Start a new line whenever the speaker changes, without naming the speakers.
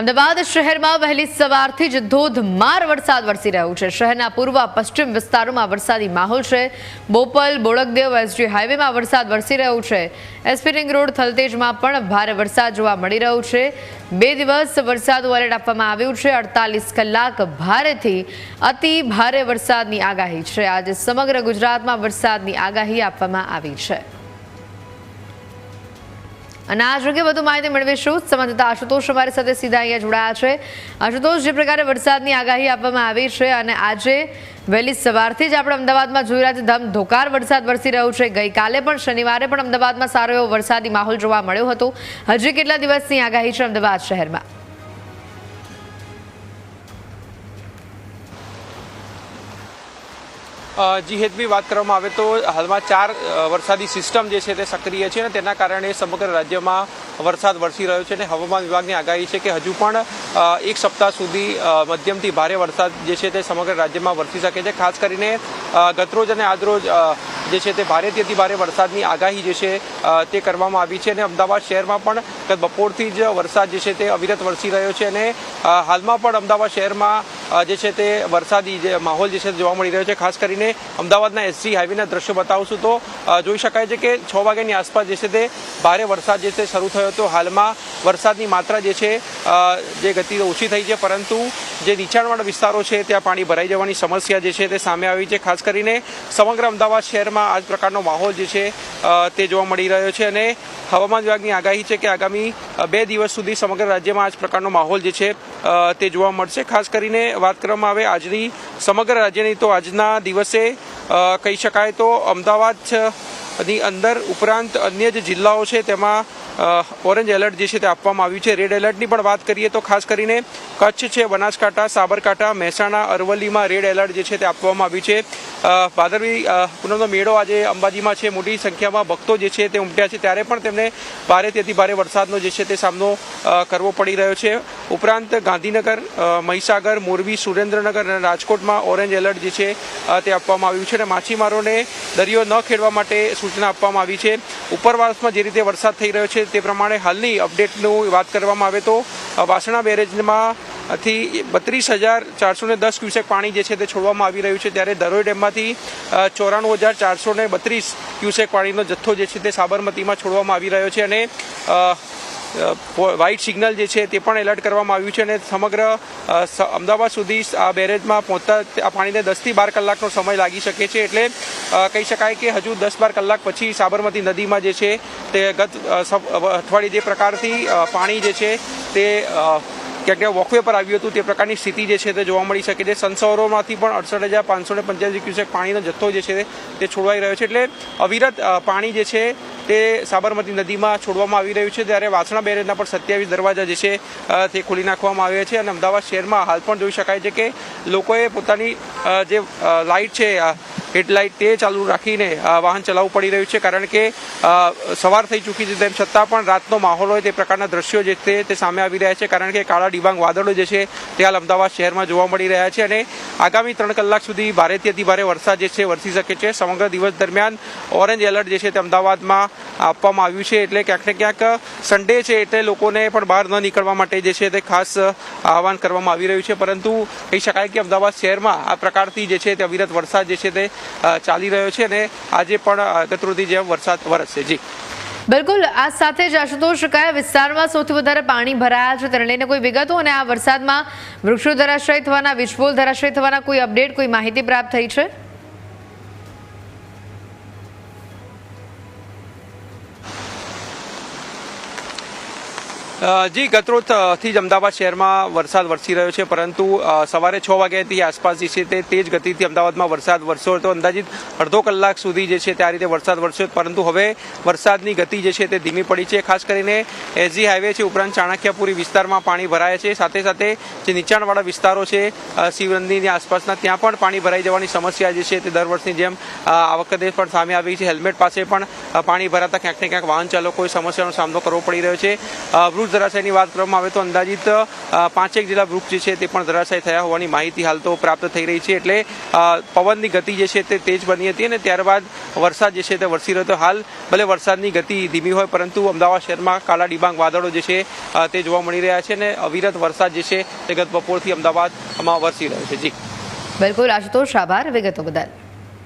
અમદાવાદ શહેરમાં વહેલી સવારથી જ ધોધમાર વરસાદ વરસી રહ્યો છે. શહેરના પૂર્વ, પશ્ચિમ વિસ્તારોમાં વરસાદી માહોલ છે. બોપલ બોળકદેવ એસજી હાઈવેમાં વરસાદ વરસી રહ્યો છે. એસપી રિંગ રોડ થલતેજમાં પણ ભારે વરસાદ જોવા મળી રહ્યો છે. બે દિવસ વરસાદ એલર્ટ આપવામાં આવ્યું છે. અડતાલીસ કલાક ભારેથી અતિ ભારે વરસાદની આગાહી છે. આજે સમગ્ર ગુજરાતમાં વરસાદની આગાહી આપવામાં આવી છે. અને આ અંગે વધુ માહિતી મેળવીશું. સંબંધિત આશુતોષ અમારી સાથે સીધા અહીંયા જોડાયા છે. આશુતોષ, જે પ્રકારે વરસાદની આગાહી આપવામાં આવી છે અને આજે વહેલી સવારથી જ આપણે અમદાવાદમાં જોઈ રહ્યા છે ધમધોકાર વરસાદ વરસી રહ્યો છે. ગઈકાલે પણ શનિવારે પણ અમદાવાદમાં સારો એવો વરસાદી માહોલ જોવા મળ્યો હતો. હજી કેટલા દિવસની આગાહી છે અમદાવાદ શહેરમાં?
જી હેતની વાત કરવામાં આવે તો હાલમાં ચાર વરસાદી સિસ્ટમ જે છે તે સક્રિય છે અને તેના કારણે સમગ્ર રાજ્યમાં વરસાદ વરસી રહ્યો છે અને હવામાન વિભાગની આગાહી છે કે હજુ પણ એક સપ્તાહ સુધી મધ્યમથી ભારે વરસાદ જે છે તે સમગ્ર રાજ્યમાં વરસી શકે છે. ખાસ કરીને ગતરોજ અને આજરોજ જે છે તે ભારેથી ભારે વરસાદની આગાહી જે છે તે કરવામાં આવી છે અને અમદાવાદ શહેરમાં પણ બપોરથી જ વરસાદ જે છે તે અવિરત વરસી રહ્યો છે અને હાલમાં પણ અમદાવાદ શહેરમાં જે છે તે વરસાદી જે માહોલ જે છે જોવા મળી રહ્યો છે. ખાસ કરીને અમદાવાદના એસજી હાઈવેના દ્રશ્યો બતાવશું તો જોઈ શકાય છે કે છ વાગ્યાની આસપાસ જે છે તે ભારે વરસાદ જે છે શરૂ થયો હતો. હાલમાં વરસાદની માત્રા જે છે જે ગતિ ઓછી થઈ છે, પરંતુ જે નીચાણવાળા વિસ્તારો છે ત્યાં પાણી ભરાઈ જવાની સમસ્યા જે છે તે સામે આવી છે. ખાસ કરીને સમગ્ર અમદાવાદ શહેરમાં આ પ્રકારનો માહોલ જે છે તે જોવા મળી રહ્યો છે અને હવામાન વિભાગની આગાહી છે કે આગામી બે દિવસ સુધી સમગ્ર રાજ્યમાં આ પ્રકારનો માહોલ જે છે તે જોવા મળશે. ખાસ કરીને વાત કરવામાં આવે. આજની સમગ્ર રાજ્યની તો આજના દિવસે કહી શકાય તો અમદાવાદની અંદર ઉપરાંત અન્ય જે જિલ્લાઓ છે, તેમાં ઓરેન્જ એલર્ટ જે છે તે આપવામાં આવ્યું છે. રેડ એલર્ટની પણ વાત કરીએ તો ખાસ કરીને કચ્છ છે, બનાસકાંઠા, સાબરકાંઠા, મહેસાણા, અરવલ્લીમાં રેડ એલર્ટ જે છે તે આપવામાં આવ્યું છે. ભાદરવી પૂનમનો મેળો આજે અંબાજીમાં છે. મોટી સંખ્યામાં ભક્તો જે છે તે ઉમટ્યા છે. ત્યારે પણ તેમને ભારે, તેથી ભારે વરસાદનો જે છે તે સામનો કરવો પડી રહ્યો છે. ઉપરાંત ગાંધીનગર મહીસાગર, મોરબી, સુરેન્દ્રનગર અને રાજકોટમાં ઓરેન્જ એલર્ટ જે છે તે આપવામાં આવ્યું છે અને માછીમારોને દરિયો ન ખેડવા માટે સૂચના આપવામાં આવી છે. ઉપરવાસમાં જે રીતે વરસાદ થઈ રહ્યો છે તે પ્રમાણે હાલની અપડેટનું વાત કરવામાં આવે તો વાસણા બેરેજમાં થી બત્રીસ હજાર ચારસો ને દસ ક્યુસેક પાણી જે છે તે છોડવામાં આવી રહ્યું છે. ત્યારે દરોઈ ડેમમાંથી ચોરાણું હજાર ચારસો ને બત્રીસ ક્યુસેક પાણીનો જથ્થો જે છે તે સાબરમતીમાં છોડવામાં આવી રહ્યો છે અને વ્હાઇટ સિગ્નલ જે છે તે પણ એલર્ટ કરવામાં આવ્યું છે અને સમગ્ર અમદાવાદ સુધી આ બેરેજમાં પહોંચતા આ પાણીને દસથી બાર કલાકનો સમય લાગી શકે છે એટલે કહી શકાય કે હજુ દસ બાર કલાક પછી સાબરમતી નદીમાં જે છે તે ગત અઠવાડિયે જે પ્રકારથી પાણી જે છે તે ક્યાંક ક્યાંક વોકવે પર આવ્યું હતું તે પ્રકારની સ્થિતિ જે છે તે જોવા મળી શકે છે. સનસરોવરમાંથી પણ અડસઠ હજાર પાંચસો ને પંચ્યાસી ક્યુસેક પાણીનો જથ્થો જે છે તે છોડવાઈ રહ્યો છે. એટલે અવિરત પાણી જે છે તે સાબરમતી નદીમાં છોડવામાં આવી રહ્યું છે. ત્યારે વાસણા બેરેજના પણ સત્યાવીસ દરવાજા જે છે તે ખોલી નાખવામાં આવ્યા છે અને અમદાવાદ શહેરમાં હાલ પણ જોઈ શકાય છે કે લોકોએ પોતાની જે લાઇટ છે હેડલાઇટ તે ચાલુ રાખીને વાહન ચલાવવું પડી રહ્યું છે. કારણ કે સવાર થઈ ચૂકી છે તેમ છતાં પણ રાતનો માહોલ હોય તે પ્રકારના દ્રશ્યો જે છે તે સામે આવી રહ્યા છે. કારણ કે કાળા ડિબાંગ વાદળો જે છે તે હાલ અમદાવાદ શહેરમાં જોવા મળી રહ્યા છે અને આગામી ત્રણ કલાક સુધી ભારેથી અતિ ભારે વરસાદ જે છે, વરસી શકે છે. સમગ્ર દિવસ દરમિયાન ઓરેન્જ એલર્ટ જે છે તે અમદાવાદમાં આપવામાં આવ્યું છે એટલે ક્યાંક ને ક્યાંક સન્ડે છે એટલે લોકોને પણ બહાર ન નીકળવા માટે જે છે તે ખાસ આહવાન કરવામાં આવી રહ્યું છે. પરંતુ કહી શકાય કે અમદાવાદ શહેરમાં આ પ્રકારથી જે છે તે અવિરત વરસાદ જે છે તે ચાલી રહ્યો છે અને આજે પણ ગતરોથી જેમ વરસાદ વરસશે. જી.
બિલકુલ. આ સાથે જ આશુતોષ કયા વિસ્તારમાં સૌથી વધારે પાણી ભરાયા છે તેને લઈને કોઈ વિગતો અને આ વરસાદમાં વૃક્ષો ધરાશય થવાના વીજપોલ ધરાશય થવાના કોઈ અપડેટ, કોઈ માહિતી પ્રાપ્ત થઈ છે?
જી ગતરોજથી જ અમદાવાદ શહેરમાં વરસાદ વરસી રહ્યો છે પરંતુ સવારે છ વાગ્યાથી આસપાસ જે છે તે તેજ ગતિથી અમદાવાદમાં વરસાદ વરસ્યો હતો. અંદાજિત અડધો કલાક સુધી જે છે તે આ રીતે વરસાદ વરસ્યો પરંતુ હવે વરસાદની ગતિ જે છે તે ધીમી પડી છે. ખાસ કરીને એસજી હાઈવે છે ઉપરાંત ચાણક્યપુરી વિસ્તારમાં પાણી ભરાયા છે. સાથે સાથે જે નીચાણવાળા વિસ્તારો છે અ, શિવનદીની આસપાસના ત્યાં પણ પાણી ભરાઈ જવાની સમસ્યા જે છે તે દર વર્ષની જેમ આ વખતે પણ સામે આવી છે. હેલ્મેટ પાસે પણ પાણી ભરાતા ક્યાંક ને ક્યાંક વાહન ચાલકોએ સમસ્યાનો સામનો કરવો પડી રહ્યો છે. અ, વૃક્ષ ધરાશાયની વાત કરવામાં આવે તો અંદાજિત પાંચેક જેટલા વૃક્ષ છે તે પણ ધરાશાય થયા હોવાની માહિતી હાલ તો પ્રાપ્ત થઈ રહી છે. એટલે પવનની ગતિ જે છે તે તેજ બની હતી અને ત્યારબાદ વરસાદ જે છે તે વરસી રહ્યો હતો. હાલ ભલે વરસાદની ગતિ ધીમી હોય, પરંતુ અમદાવાદ શહેરમાં કાળા ડિબાંગ વાદળો જે છે તે જોવા મળી રહ્યા છે અને અવિરત વરસાદ જે છે તે ગત બપોરથી અમદાવાદમાં વરસી રહ્યો છે. જી.
બિલકુલ, આશુતોષ, આભાર, વિગતો બદલ.